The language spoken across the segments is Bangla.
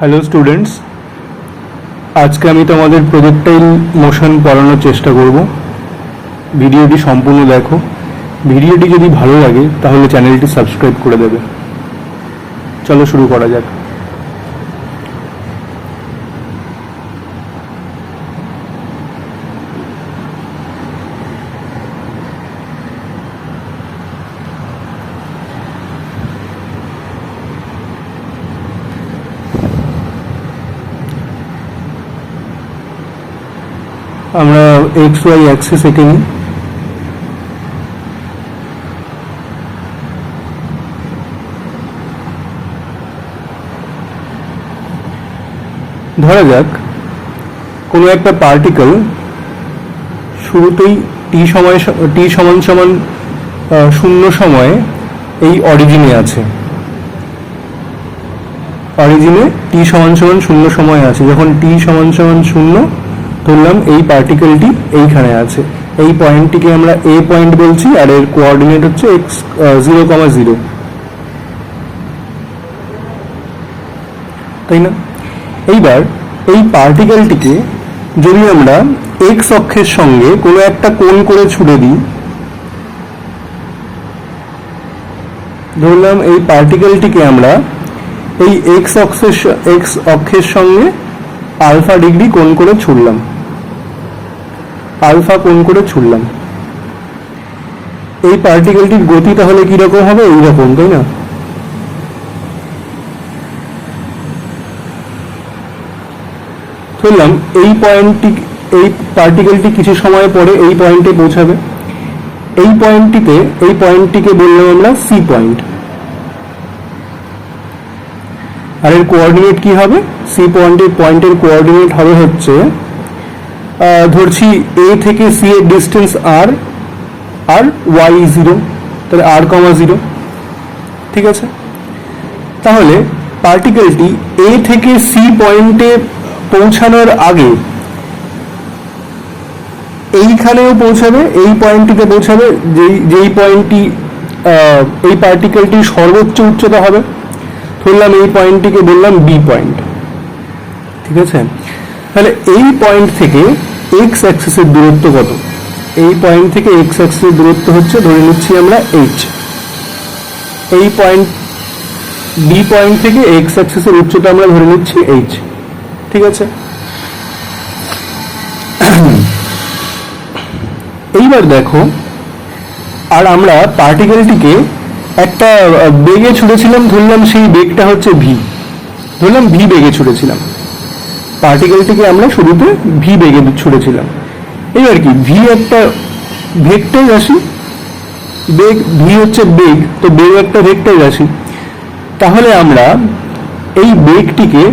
হ্যালো স্টুডেন্টস আজকে আমি তোমাদের প্রজেক্টাইল মোশন পড়ানোর চেষ্টা করব। ভিডিওটি সম্পূর্ণ দেখো। ভিডিওটি যদি ভালো লাগে, তাহলে চ্যানেলটি সাবস্ক্রাইব করে দেবে। চলো শুরু করা যাক। ওয়াই অ্যাক্সিস এঁকে নিই ধরা যাক, কোনো একটা পার্টিকেল শুরুতেই টি সময় টি সমান সমান শূন্য সময়ে এই অরিজিনে আছে। অরিজিনে টি সমান সমান শূন্য সময় আছে। যখন টি সমান সমান শূন্য ধরলাম এই পার্টিকেলটি এইখানে আছে। এই পয়েন্টটিকে আমরা এ পয়েন্ট বলছি, আর এর কোঅর্ডিনেট হচ্ছে এক্স জিরো কমা জিরো তাই না? এইবার এই পার্টিকেলটিকে যদি আমরা এক্স অক্ষের সঙ্গে কোনো একটা কোণ করে ছুড়ে দিই, ধরলাম এই পার্টিকেলটিকে আমরা এই এক্স অক্ষের এক্স অক্ষের সঙ্গে আলফা ডিগ্রি কোণ করে ছুড়লাম? আলফা কোণ করে ছুড়লাম? এই পার্টিকেলটির গতি তাহলে কীরকম হবে? এইরকম, তাই না? ধরলাম এই পয়েন্টটি, এই পার্টিকেলটি কিছু সময় পরে এই পয়েন্টে পৌঁছাবে। এই পয়েন্টটিতে, এই পয়েন্টটিকে বললাম আমরা সি পয়েন্ট আর এর কোঅর্ডিনেট কি হবে? সি পয়েন্টের পয়েন্টের কোঅর্ডিনেট হবে হচ্ছে ধরছি এ থেকে সি এর ডিস্টেন্স আর আর ওয়াই জিরো তাহলে আর কমা জিরো ঠিক আছে? তাহলে পার্টিকেলটি এ থেকে সি পয়েন্টে পৌঁছানোর আগে এইখানেও পৌঁছাবে, এই পয়েন্টটিতে পৌঁছাবে, যেই যেই পয়েন্টটি এই পার্টিকেলটির সর্বোচ্চ উচ্চতা হবে। ধরলাম এই পয়েন্টটিকে বললাম বি পয়েন্ট ঠিক আছে? তাহলে এই পয়েন্ট থেকে এক্স অ্যাক্সিসের দূরত্ব কত? এই পয়েন্ট থেকে এক্স অ্যাক্সিসের দূরত্ব হচ্ছে, ধরে নিচ্ছি আমরা এইচ এই পয়েন্ট বি পয়েন্ট থেকে এক্স অ্যাক্সিসের উচ্চতা আমরা ধরে নিচ্ছি এইচ ঠিক আছে? এইবার দেখো, আর আমরা পার্টিকেলটিকে একটা বেগে ছুড়েছিলাম, ধরলাম সেই বেগটা হচ্ছে ভি ধরলাম ভি বেগে ছুড়েছিলাম। পার্টিকেলটিকে আমরা শুরুতে ভি বেগে ছুড়েছিলাম। এবার কি ভি একটা ভেক্টর রাশি, বেগ ভি হচ্ছে বেগ, তো বেগ একটা ভেক্টর রাশি। তাহলে আমরা এই বেগটিকে,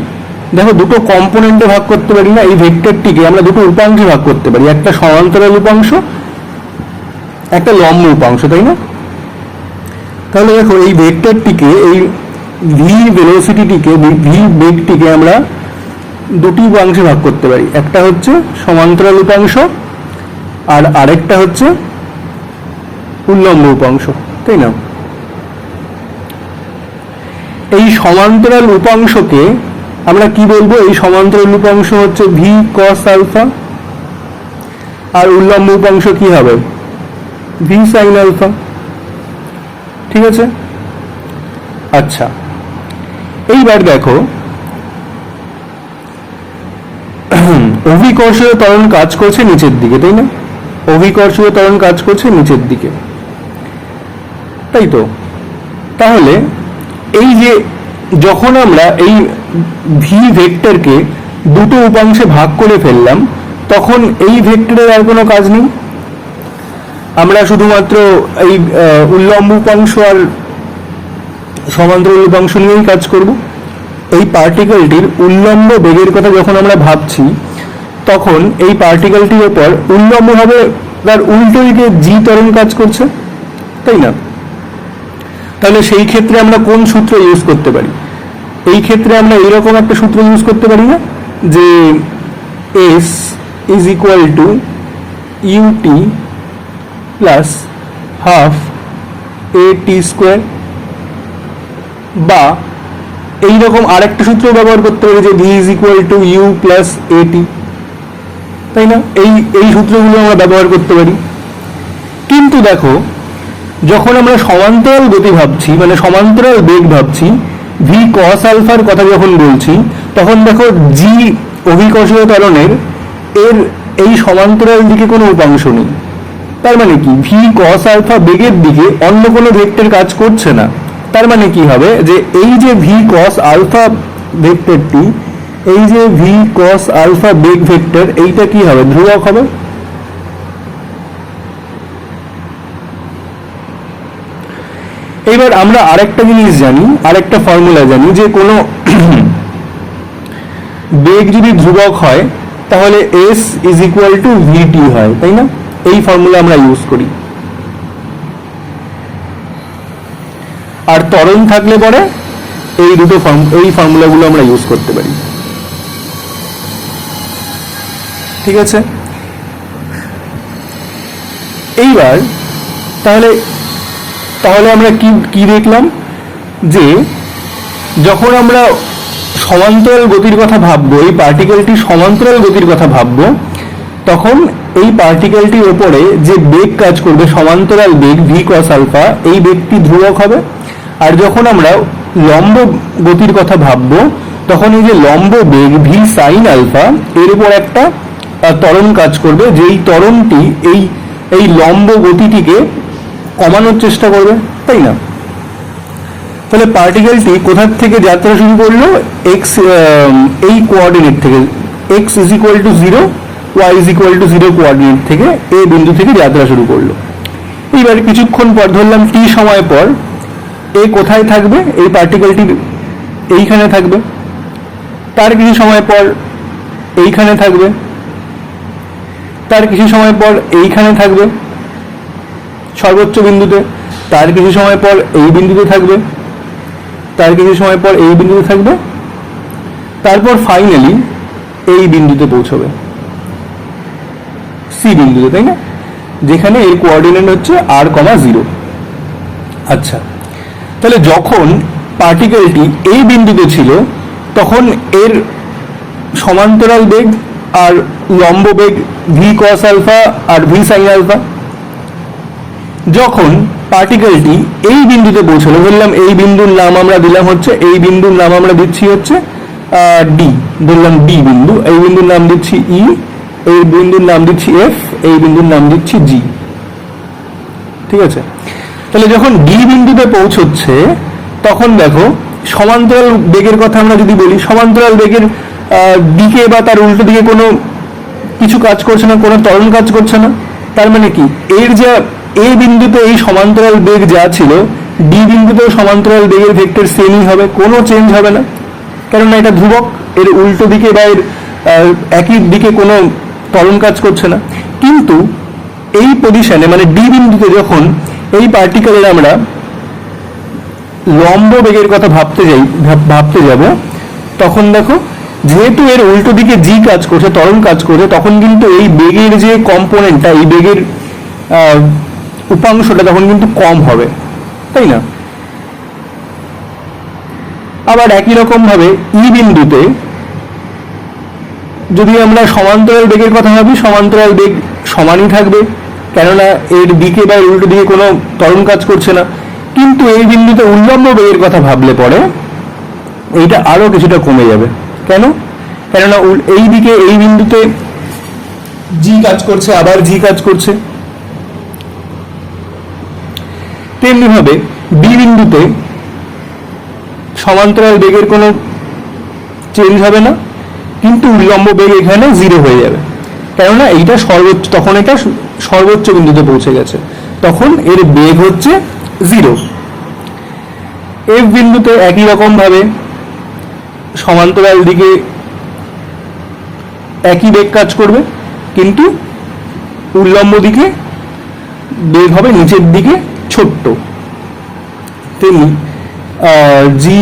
দেখো দুটো কম্পোনেন্টে ভাগ করতে পারি না, এই ভেক্টরটিকে আমরা দুটো উপাংশে ভাগ করতে পারি। একটা সমান্তরাল উপাংশ একটা লম্ব উপাংশ তাই না? তাহলে দেখো এই ভেক্টরটিকে, এই ভি ভেলোসিটিটিকে ভি বেগটিকে আমরা দুটি উপাংশে ভাগ করতে পারি। একটা হচ্ছে সমান্তরাল উপাংশ আর আরেকটা হচ্ছে উল্লম্ব উপাংশ, তাই না? এই সমান্তরাল উপাংশকে আমরা কি বলব? এই সমান্তরাল উপাংশ হচ্ছে ভি কস আলফা আর উল্লম্ব উপাংশ কি হবে? ভি সাইন আলফা ঠিক আছে? আচ্ছা। এইবার দেখো, অভিকর্ষীয় ত্বরণ কাজ করছে নিচের দিকে, তাই না? অভিকর্ষীয় ত্বরণ কাজ করছে নিচের দিকে। তাই তো? তাহলে এই যে যখন আমরা এই ভি ভেক্টরকে দুটো উপাংশে ভাগ করে ফেললাম, তখন এই ভেক্টরের আর কোনো কাজ নেই? শুধুমাত্র এই উল্লম্ব উপাংশ আর সমান্তরাল উপাংশ নিয়েই কাজ করব। এই পার্টিকেলটির উল্লম্ব বেগের কথা যখন আমরা ভাবছি, তখন এই পার্টিকেলটির ওপর উল্লম্বভাবে তার উল্টো দিকে জি ত্বরণ কাজ করছে, তাই না? তাহলে সেই ক্ষেত্রে আমরা কোন সূত্র ইউজ করতে পারি? এই ক্ষেত্রে আমরা এইরকম একটা সূত্র ইউজ করতে পারি না, যে S is equal to U T plus half A T square বা এই রকম আরেকটা সূত্র ব্যবহার করতে পারি যে V is equal to U plus A T তাই না? এই এই সূত্রগুলো আমরা ব্যবহার করতে পারি। কিন্তু দেখো, যখন আমরা সমান্তরাল গতি ভাবছি মানে সমান্তরাল বেগ ভাবছি ভি কস আলফার কথা যখন বলছি, তখন দেখো জি অভিকর্ষীয় ত্বরণের, এর এই সমান্তরাল দিকে কোনো উপাংশ নেই। তার মানে কি? ভি কস আলফা বেগের দিকে অন্য কোনো ভেক্টর কাজ করছে না। তার মানে কি হবে? যে এই যে ভি কস আলফা ভেক্টরটি এই যে ভি কস আলফা বেগ ভেক্টর এইটা কি হবে? ধ্রুবক হবে? এবার আমরা আরেকটা জিনিস জানি, আরেকটা ফর্মুলা জানি, যে কোনো বেগ যদি ধ্রুবক হয়, তাহলে S is equal to VT হয়, তাই না? এই ফর্মুলা আমরা ইউজ করি। আর ত্বরণ থাকলে পরে এই দুটো ফর্ম এই ফর্মুলাগুলো আমরা ইউজ করতে পারি। ঠিক আছে? এইবার তাহলে তাহলে আমরা কি কি দেখলাম? যে যখন আমরা সমান্তরাল গতির কথা ভাববো, এই পার্টিকেলটি সমান্তরাল গতির কথা ভাববো, তখন এই পার্টিকেলটির ওপরে যে বেগ কাজ করবে সমান্তরাল বেগ ভি কস আলফা এই বেগটি ধ্রুবক হবে। আর যখন আমরা লম্ব গতির কথা ভাববো তখন এই যে লম্ব বেগ ভি সাইন আলফা এর উপর একটা আহ, ত্বরণ কাজ করবে যেই ত্বরণটি এই এই লম্ব গতিটিকে কমানোর চেষ্টা করবে তাই না? তাহলে পার্টিকেলটি কোথার থেকে যাত্রা শুরু করল? এক্স এই কোঅর্ডিনেট থেকে। X is equal to zero Y is equal to zero coordinate থেকে এ বিন্দু থেকে যাত্রা শুরু করল। এইবার কিছুক্ষণ পর ধরলাম টি সময় পর এ কোথায় থাকবে? এই পার্টিকেলটি এইখানে থাকবে। তার কিছু সময় পর এইখানে থাকবে। তার কিছু সময় পর এইখানে থাকবে। সর্বোচ্চ বিন্দুতে তার কিছু সময় পর এই বিন্দুতে থাকবে। তার কিছু সময় পর এই বিন্দুতে থাকবে। তারপর ফাইনালি এই বিন্দুতে পৌঁছবে। সি বিন্দুতে, তাই না? যেখানে এর কোঅর্ডিনেট হচ্ছে আর কমা জিরো আচ্ছা তাহলে যখন পার্টিকেলটি এই বিন্দুতে ছিল, তখন এর সমান্তরাল বেগ আর লম্ব বেগ ভি কস আলফা আর ভি সাইন আলফা যখন পার্টিকেলটি এই বিন্দুতে পৌঁছলো বললাম এই বিন্দুর নাম আমরা দিলাম হচ্ছে, এই বিন্দুর নাম আমরা দিচ্ছি হচ্ছে ডি বললাম ডি বিন্দু, এই বিন্দুর নাম দিচ্ছি ই এই বিন্দুর নাম দিচ্ছি এফ এই বিন্দুর নাম দিচ্ছি জি ঠিক আছে? তাহলে যখন ডি বিন্দুতে পৌঁছচ্ছে, তখন দেখো, সমান্তরাল বেগের কথা আমরা যদি বলি, সমান্তরাল বেগের দিকে বা তার উল্টো দিকে কোনো কিছু কাজ করছে না, কোনো ত্বরণ কাজ করছে না। তার মানে কি? এর যা, এ বিন্দুতে এই সমান্তরাল বেগ যা ছিল ডি বিন্দুতেও সমান্তরাল বেগের ভেক্টর সেমই হবে, কোনো চেঞ্জ হবে না। কেননা এটা ধ্রুবক, এর উল্টো দিকে বা এর একই দিকে কোনো ত্বরণ কাজ করছে না। কিন্তু এই পজিশনে মানে ডি বিন্দুতে যখন এই পার্টিকেলের আমরা লম্ব বেগের কথা ভাবতে যাই ভাবতে যাব, তখন দেখো যেহেতু এর উল্টো দিকে জি কাজ করছে ত্বরণ কাজ করছে, তখন কিন্তু এই বেগের যে কম্পোনেন্টটা এই বেগের উপাংশটা তখন কিন্তু কম হবে, তাই না? আবার একই রকম ভাবে ই বিন্দুতে যদি আমরা সমান্তরাল বেগের কথা ভাবি, সমান্তরাল বেগ সমানই থাকবে। কেননা এর দিকে বা উল্টো দিকে কোনো ত্বরণ কাজ করছে না। কিন্তু এই বিন্দুতে উল্লম্ব বেগের কথা ভাবলে পরে এইটা আরও কিছুটা কমে যাবে। কেন? কেননা এই দিকে, এই বিন্দুতে জি কাজ করছে, আবার জি কাজ করছে। তেমনি ভাবে বি বিন্দুতে সমান্তরাল বেগের কোনো চেঞ্জ হবে না। কিন্তু উল্লম্ব বেগ এখানে জিরো হয়ে যাবে। কেননা এইটা সর্বোচ্চ, তখন এটা সর্বোচ্চ বিন্দুতে পৌঁছে গেছে। তখন এর বেগ হচ্ছে জিরো এফ বিন্দুতে একই রকম ভাবে সমান্তরাল দিকে একই বেগ কাজ করবে, কিন্তু উল্লম্ব দিকে বেগ হবে নিচের দিকে ছোট্ট। তেমনি জি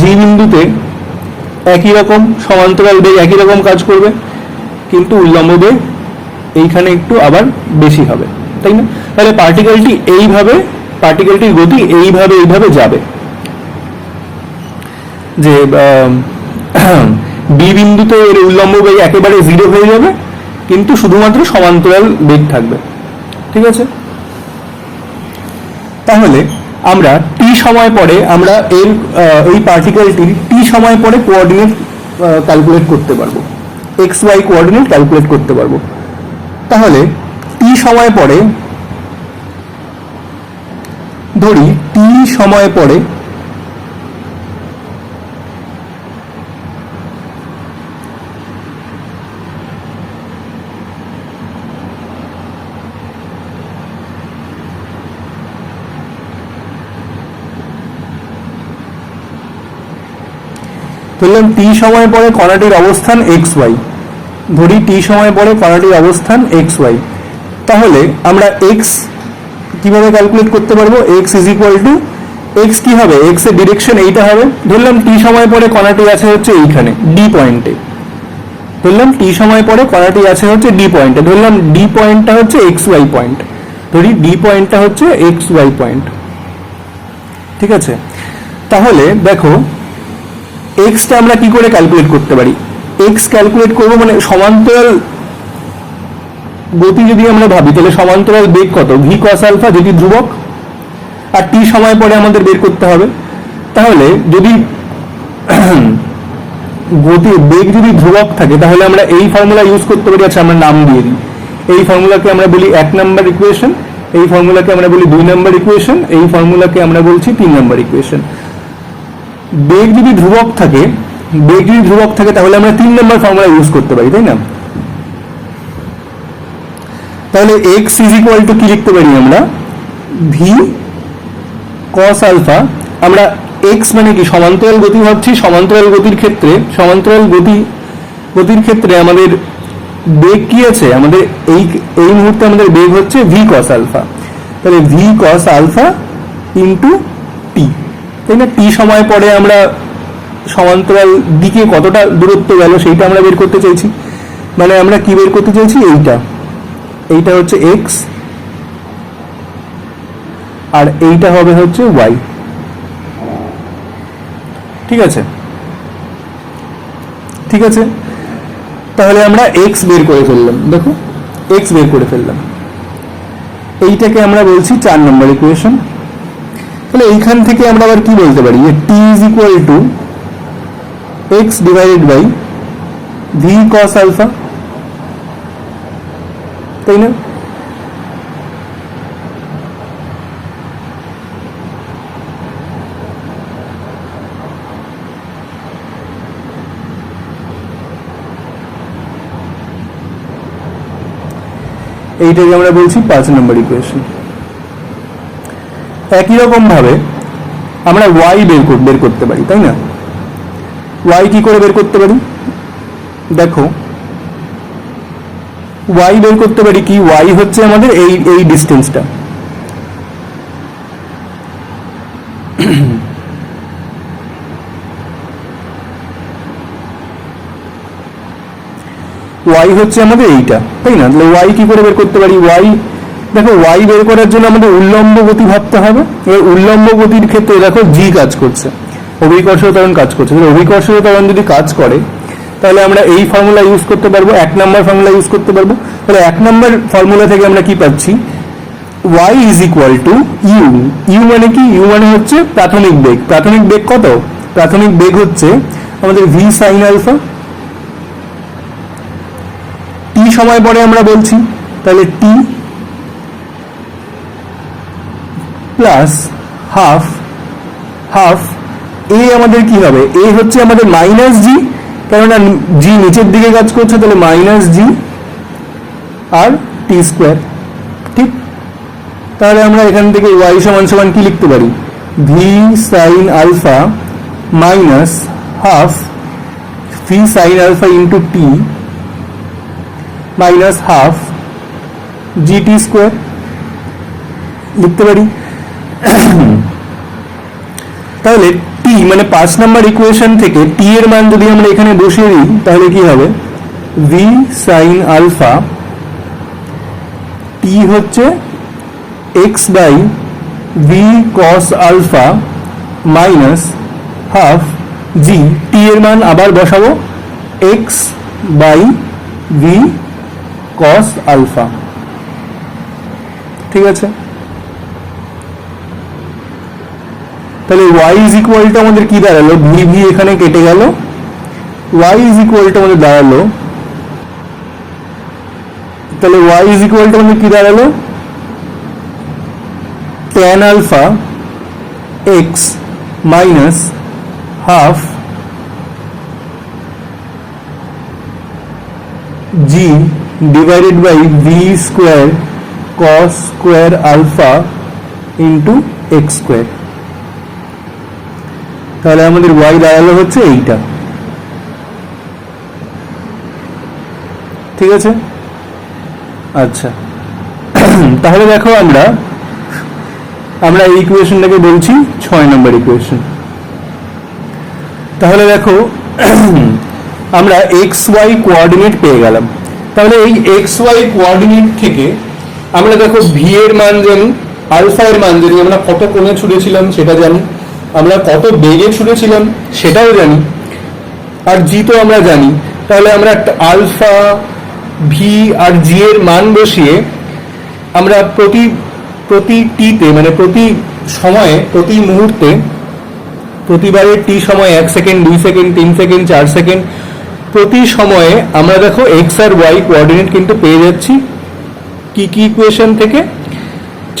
জি বিন্দুতে একই রকম সমান্তরাল বেগ, একই রকম কাজ করবে, কিন্তু উল্লম্ব বেগ এইখানে একটু আবার বেশি হবে, তাই না? তাহলে পার্টিকেলটি এইভাবে পার্টিকেলটির গতি এইভাবে এইভাবে যাবে। যে বি বিন্দুতে এর উল্লম্ব বেগ একেবারে জিরো হয়ে যাবে, কিন্তু শুধুমাত্র সমান্তরাল বেগ থাকবে, ঠিক আছে? তাহলে আমরা টি সময় পরে আমরা এর এই পার্টিকেলটির টি সময় পরে কোঅর্ডিনেট ক্যালকুলেট করতে পারব। এক্স ওয়াই কোঅর্ডিনেট ক্যালকুলেট করতে পারব। তাহলে টি সময় পরে, ধরি টি সময় পরে ধরলাম টি সময় পরে কণাটির অবস্থান এক্স ওয়াই ধরি টি সময় পরে কণাটির অবস্থান এক্স ওয়াই তাহলে আমরা এক্স কীভাবে ক্যালকুলেট করতে পারব? X is equal to X কি হবে? এক্সের ডিরেকশন এইটা হবে। ধরলাম টি সময় পরে কণাটি আছে হচ্ছে এইখানে ডি পয়েন্টে ধরলাম টি সময় পরে কণাটি আছে হচ্ছে ডি পয়েন্টে ধরলাম ডি পয়েন্টটা হচ্ছে এক্স ওয়াই পয়েন্ট ধরি ডি পয়েন্টটা হচ্ছে এক্স ওয়াই পয়েন্ট ঠিক আছে? তাহলে দেখো এক্সটা আমরা কি করে ক্যালকুলেট করতে পারি? এক্স ক্যালকুলেট করব মানে সমান্তরাল গতি যদি আমরা ভাবি, তাহলে সমান্তরাল বেগ কত? ভি কস আলফা যদি ধ্রুবক, আর টি সময় পরে আমাদের বের করতে হবে। তাহলে যদি গতি, বেগ যদি ধ্রুবক থাকে, তাহলে আমরা এই ফর্মুলা ইউজ করতে পারি আচ্ছা আমরা নাম দিয়ে দিই। এই ফর্মুলাকে আমরা বলি এক নাম্বার ইকুয়েশন এই ফর্মুলাকে আমরা বলি দুই নাম্বার ইকুয়েশন এই ফর্মুলাকে আমরা বলছি তিন নাম্বার ইকুয়েশন বেগ যদি ধ্রুবক থাকে, বেগ যদি ধ্রুবক থাকে, তাহলে আমরা তিন নম্বর ফর্মুলা ইউজ করতে পারি, তাই না? তাহলে এক্স ইজ ইকুয়াল টু কি লিখতে পারি আমরা? ভি কস আলফা আমরা এক্স মানে কি, সমান্তরাল গতি ভাবছি, সমান্তরাল গতির ক্ষেত্রে, সমান্তরাল গতি, গতির ক্ষেত্রে আমাদের বেগ কি আছে? আমাদের এই এই মুহূর্তে আমাদের বেগ হচ্ছে ভি কস আলফা তাহলে ভি কস আলফা ইন্টু তাই না টি সময় পরে আমরা সমান্তরাল দিকে কতটা দূরত্ব গেল সেইটা আমরা বের করতে চাইছি। মানে আমরা কি বের করতে চাইছি? এইটা। এইটা হচ্ছে এক্স আর এইটা হবে হচ্ছে ওয়াই ঠিক আছে? ঠিক আছে? তাহলে আমরা এক্স বের করে ফেললাম। দেখো এক্স বের করে ফেললাম। এইটাকে আমরা বলছি চার নম্বর ইকুয়েশন তাহলে এইখান থেকে আমরা আবার কি বলতে পারি? যে T is equal to X divided by V cos alpha তাই না? এইটাকে আমরা বলছি পাঁচ নম্বর ইকুয়েশন একই রকম ভাবে আমরা ওয়াই বের বের করতে পারি, তাই না? ওয়াই কি করে বের করতে পারি? দেখো ওয়াই বের করতে পারি কি? ওয়াই হচ্ছে আমাদের এই এই ডিস্টেন্সটা ওয়াই হচ্ছে আমাদের এইটা, তাই না? তাহলে ওয়াই কি করে বের করতে পারি? ওয়াই দেখো ওয়াই বের করার জন্য আমাদের উল্লম্ব গতি ভাবতে হবে। এবার উল্লম্ব গতির ক্ষেত্রে দেখো জি কাজ করছে। অভিকর্ষ ত্বরণ কাজ করছে। অভিকর্ষ ত্বরণ যদি কাজ করে, তাহলে আমরা এই ফর্মুলা ইউজ করতে পারব, এক নম্বর ফর্মুলা ইউজ করতে পারব। তাহলে এক নম্বর ফর্মুলা থেকে আমরা কি পাচ্ছি? Y is equal to U U মানে কি? ইউ মানে হচ্ছে প্রাথমিক বেগ। প্রাথমিক বেগ কত? প্রাথমিক বেগ হচ্ছে আমাদের ভি সাইন আলফা টি সময় পরে আমরা বলছি, তাহলে T plus half half A আমাদের কি হবে? এ হচ্ছে আমাদের মাইনাস জি কেননা জি নিচের দিকে কাজ করছে, তাহলে মাইনাস জি আর টি স্কোয়ার ঠিক? তাহলে আমরা এখান থেকে ওয়াই সমান সমান কি লিখতে পারি? V sine alpha minus half V sine alpha into T minus half G T square লিখতে পারি? তাহলে টি মানে পাঁচ নাম্বার ইকুয়েশন থেকে টি এর মান যদি আমরা এখানে বসিয়ে দিই, তাহলে কি হবে? ভি সাইন আলফা টি হচ্ছে X by V cos alpha minus half G T এর মান আবার বসাবো। X by V cos alpha ঠিক আছে? তাহলে ওয়াই ইজ ইকুয়াল টু আমাদের কি দাঁড়াল? ভি ভি এখানে কেটে গেল। ওয়াই ইজ ইকুয়াল টু আমাদের দাঁড়াল। তাহলে ওয়াই ইজ ইকুয়াল টু আমাদের কি দাঁড়াল? Tan alpha x minus half g divided by v square cos square alpha into x square তাহলে আমাদের ওয়াই দাঁড়াল হচ্ছে এইটা। ঠিক আছে? আচ্ছা। তাহলে দেখো আমরা আমরা এই ইকুয়েশনটাকে বলছি ছয় নম্বর ইকুয়েশন তাহলে দেখো, আমরা এক্স ওয়াই কোঅর্ডিনেট পেয়ে গেলাম। তাহলে এই এক্স ওয়াই কোঅর্ডিনেট থেকে আমরা দেখো ভি এর মান জানি আলফা এর মান জানি, আমরা কত কোণে ছুটেছিলাম সেটা জানি। আমরা কত বেগে ছুটেছিলাম সেটাও জানি। আর জি তো আমরা জানি। তাহলে আমরা একটা আলফা, ভি আর জি এর মান বসিয়ে আমরা প্রতি প্রতি টিতে মানে প্রতি সময়ে, প্রতি মুহূর্তে প্রতিবারের টি সময় এক সেকেন্ড, দুই সেকেন্ড, তিন সেকেন্ড, চার সেকেন্ড, প্রতি সময়ে আমরা দেখো এক্স আর ওয়াই কোঅর্ডিনেট কিন্তু পেয়ে যাচ্ছি কি কি ইকুয়েশন থেকে?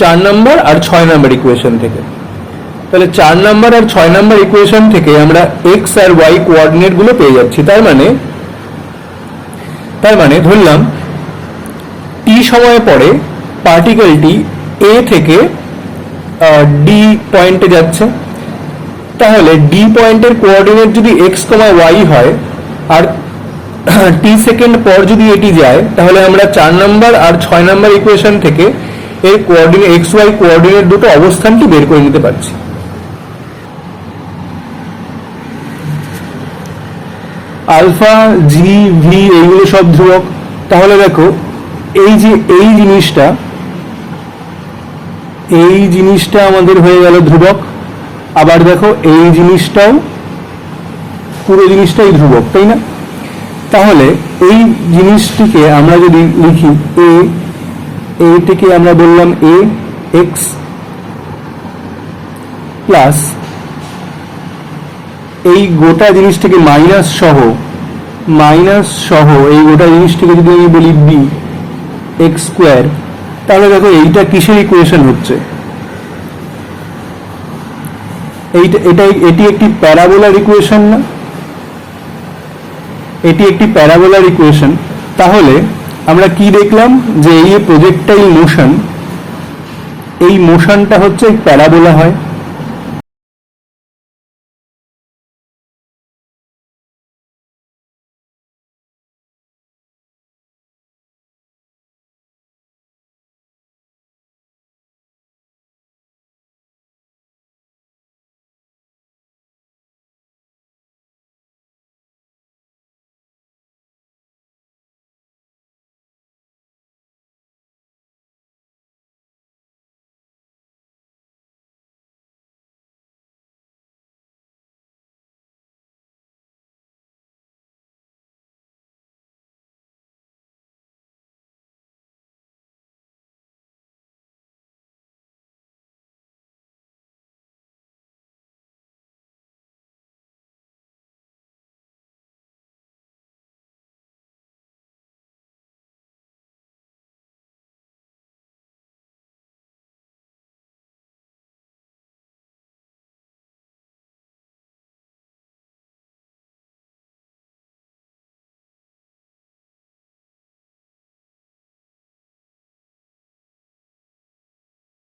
চার নম্বর আর ছয় নম্বর ইকুয়েশন থেকে। তাহলে চার নাম্বার আর ছয় নাম্বার ইকুয়েশন থেকে আমরা এক্স আর ওয়াই কোঅর্ডিনেটগুলো পেয়ে যাচ্ছি। তার মানে তার মানে ধরলাম টি সময় পরে পার্টিকেলটি এ থেকে ডি পয়েন্টে যাচ্ছে। তাহলে ডি পয়েন্টের কোঅর্ডিনেট যদি এক্স কমা ওয়াই হয়, আর টি সেকেন্ড পর যদি এটি যায়, তাহলে আমরা চার নম্বর আর ছয় নাম্বার ইকুয়েশন থেকে এর কোঅর্ডিনেট এক্স ওয়াই কোঅর্ডিনেট দুটো অবস্থানটি বের করে নিতে পারছি। আলফা জি ভি এইগুলো সব ধ্রুবক। তাহলে দেখো, এই যে এই জিনিসটা এই জিনিসটা আমাদের হয়ে গেল ধ্রুবক। আবার দেখো, এই জিনিসটাও পুরো জিনিসটাই ধ্রুবক, তাই না? তাহলে এই জিনিসটিকে আমরা যদি লিখি এ এইটিকে আমরা বললাম এ এক্স প্লাস এই গোটা জিনিসটিকে মাইনাস সহ মাইনাস সহ এই গোটা জিনিসটিকে যদি আমি বলি বি এক্স স্কোয়ার তাহলে দেখো এইটা কিসের ইকুয়েশন হচ্ছে? এইটা এটা এটি একটি প্যারাবোলার ইকুয়েশন না? এটি একটি প্যারাবোলার ইকুয়েশন তাহলে আমরা কি দেখলাম? যে এই প্রজেক্টাইল মোশন এই মোশনটা হচ্ছে প্যারাবোলা হয়।